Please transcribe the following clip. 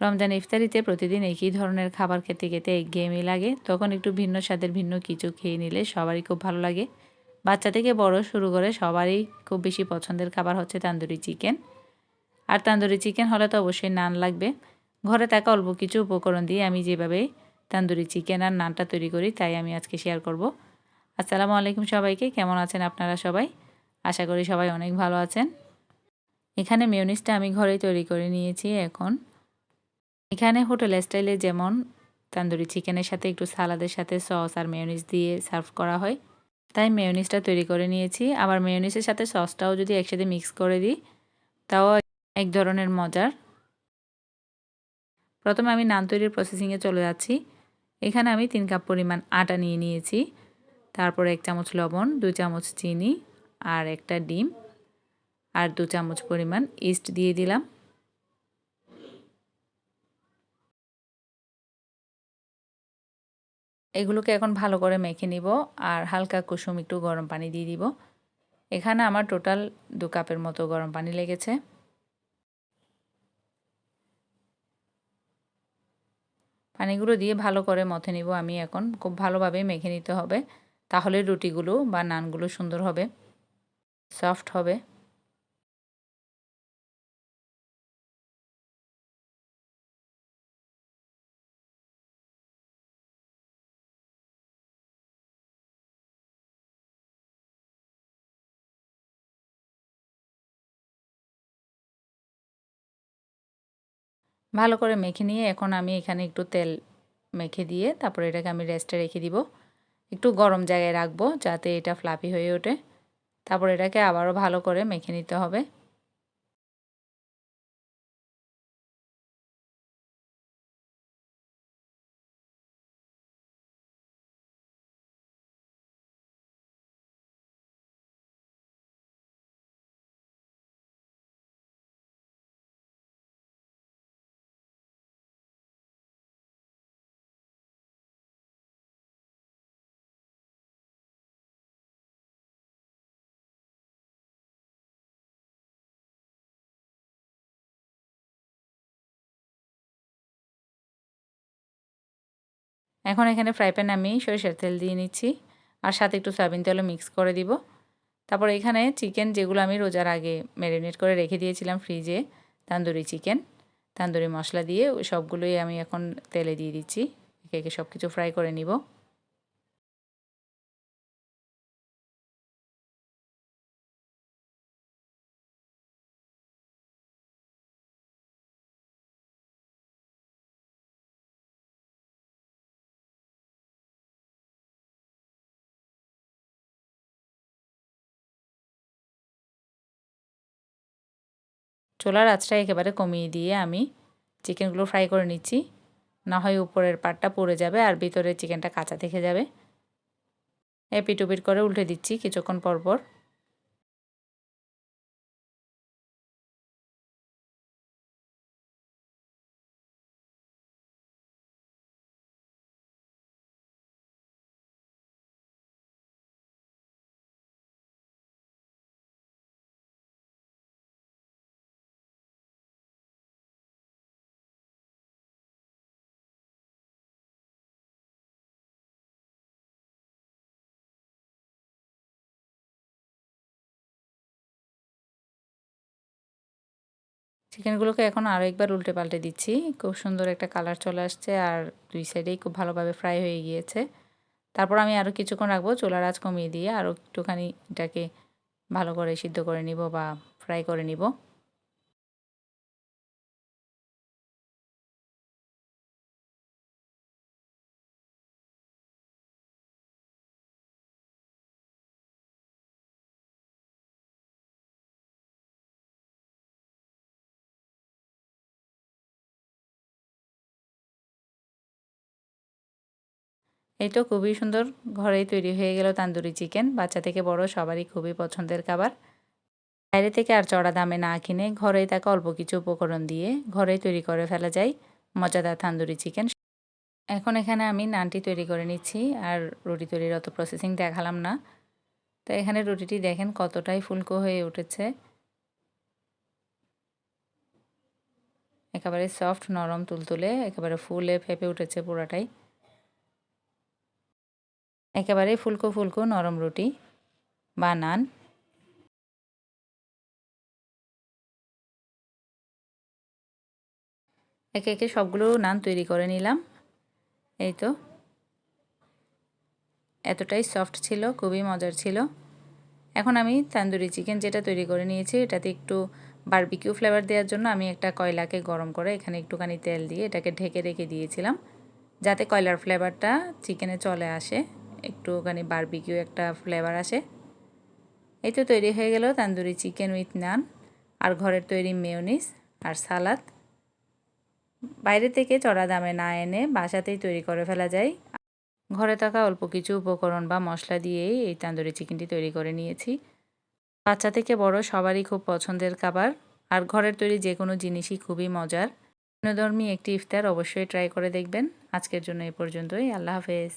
রমজান ইফতারিতে প্রতিদিন একই ধরনের খাবার খেতে খেতে একঘেয়েমি লাগে। তখন একটু ভিন্ন স্বাদের ভিন্ন কিছু খেয়ে নিলে সবারই খুব ভালো লাগে। বাচ্চা থেকে বড় শুরু করে সবারই খুব বেশি পছন্দের খাবার হচ্ছে তান্দুরি চিকেন। আর তান্দুরি চিকেন হলে তো অবশ্যই নান লাগবে। ঘরে থাকা অল্প কিছু উপকরণ দিয়ে আমি যেভাবে তান্দুরি চিকেন আর নানটা তৈরি করি, তাই আমি আজকে শেয়ার করব। আসসালামু আলাইকুম সবাইকে, কেমন আছেন আপনারা সবাই? আশা করি সবাই অনেক ভালো আছেন। এখানে মেয়নিসটা আমি ঘরেই তৈরি করে নিয়েছি এখন। এখানে হোটেল স্টাইলে যেমন তান্দুরি চিকেনের সাথে একটু সালাদের সাথে সস আর মেয়নিস দিয়ে সার্ভ করা হয়। তাই মেয়নিসটা তৈরি করে নিয়েছি। আবার মেয়নিসের সাথে সসটাও যদি একসাথে মিক্স করে দিই, তাও এক ধরনের মজার। প্রথমে আমি নান তৈরির প্রসেসিংয়ে চলে যাচ্ছি। এখানে আমি তিন কাপ পরিমাণ আটা নিয়ে নিয়েছি। তারপর এক চামচ লবণ দু চামচ চিনি আর একটা ডিম আর দু চামচ পরিমাণ ইস্ট দিয়ে দিলাম। এগুলোকে এখন ভালো করে মেখে নিব আর হালকা কুসুম একটু গরম পানি দিয়ে দিব। এখানে আমার টোটাল দু কাপের মতো গরম পানি লেগেছে। পানিগুলো দিয়ে ভালো করে মথে নিব আমি এখন। খুব ভালোভাবে মেখে নিতে হবে। তাহলে রুটিগুলো বা নানগুলো সুন্দর হবে, সফট হবে। ভালো করে মেখে নিয়ে এখন আমি এখানে একটু তেল মেখে দিয়ে তারপরে এটাকে আমি রেস্টে রেখে দিব। একটু গরম জায়গায় রাখব যাতে এটা ফ্লাফি হয়ে ওঠে। তারপর এটাকে আবারও ভালো করে মেখে নিতে হবে। এখন এখানে ফ্রাই প্যান আমি সরিষার তেল দিয়ে নিচ্ছি, আর সাথে একটু সয়াবিন তেলও মিক্স করে দিব। তারপর এখানে চিকেন যেগুলো আমি রোজার আগে ম্যারিনেট করে রেখে দিয়েছিলাম ফ্রিজে তান্দুরি চিকেন তান্দুরি মশলা দিয়ে সবগুলোই আমি এখন তেলে দিয়ে দিচ্ছি, একে একে সব কিছু ফ্রাই করে নিব। চোলার আঁচটা একেবারে কমিয়ে দিয়ে আমি চিকেনগুলো ফ্রাই করে নিচ্ছি। না হয় উপরের পাটটা পড়ে যাবে আর ভিতরে চিকেনটা কাঁচা থেকে যাবে। এপিটুপিট করে উল্টে দিচ্ছি কিছুক্ষণ পর। চিকেনগুলোকে এখন আরও একবার উল্টে পাল্টে দিচ্ছি। খুব সুন্দর একটা কালার চলে আসছে আর দুই সাইডেই খুব ভালোভাবে ফ্রাই হয়ে গিয়েছে। তারপর আমি আরও কিছুক্ষণ রাখব চুলার আজ কমিয়ে দিয়ে আরও একটুখানি এটাকে ভালো করে সিদ্ধ করে নিব বা ফ্রাই করে নিব। এই তো খুবই সুন্দর ঘরেই তৈরি হয়ে গেল তান্দুরি চিকেন। বাচ্চা থেকে বড়, সবারই খুবই পছন্দের খাবার। বাইরে থেকে আর চড়া দামে না কিনে ঘরেই তাকে অল্প কিছু উপকরণ দিয়ে ঘরেই তৈরি করে ফেলা যায় মজাদার তান্দুরি চিকেন। এখন এখানে আমি নানটি তৈরি করে নিচ্ছি আর রুটি তৈরির অত প্রসেসিং দেখালাম না। তো এখানে রুটিটি দেখেন কতটাই ফুলকো হয়ে উঠেছে। একেবারে সফট নরম, তুলতুলে, একেবারে ফুলে ফেপে উঠেছে পুরাটাই। একেবারে ফুলকো ফুলকো নরম রুটি বা নান একে একে সবগুলো নান তৈরি করে নিলাম। এই তো। এতটাই সফট ছিল, খুবই মজার ছিল। এখন আমি তান্দুরি চিকেন যেটা তৈরি করে নিয়েছি, এটাতে একটু বারবিকিউ ফ্লেভার দেওয়ার জন্য আমি একটা কয়লাকে গরম করে এখানে একটুখানি তেল দিয়ে এটাকে ঢেকে রেখে দিয়েছিলাম, যাতে কয়লার ফ্লেভারটা চিকেনে চলে আসে। একটুখানি বারবিকিউ একটা ফ্লেভার আসে। এই তো তৈরি হয়ে গেল তান্দুরি চিকেন উইথ নান আর ঘরের তৈরি মেয়নিস আর সালাদ বাইরে থেকে চড়া দামে না এনে বাসাতেই তৈরি করে ফেলা যায়। ঘরে থাকা অল্প কিছু উপকরণ বা মশলা দিয়েই এই তান্দুরি চিকেনটি তৈরি করে নিয়েছি। বাচ্চা থেকে বড় সবারই খুব পছন্দের খাবার, আর ঘরের তৈরি যে কোনো জিনিসই খুবই মজার। বিনোধর্মী একটি ইফতার অবশ্যই ট্রাই করে দেখবেন। আজকের জন্য এ পর্যন্তই। আল্লাহ হাফেজ।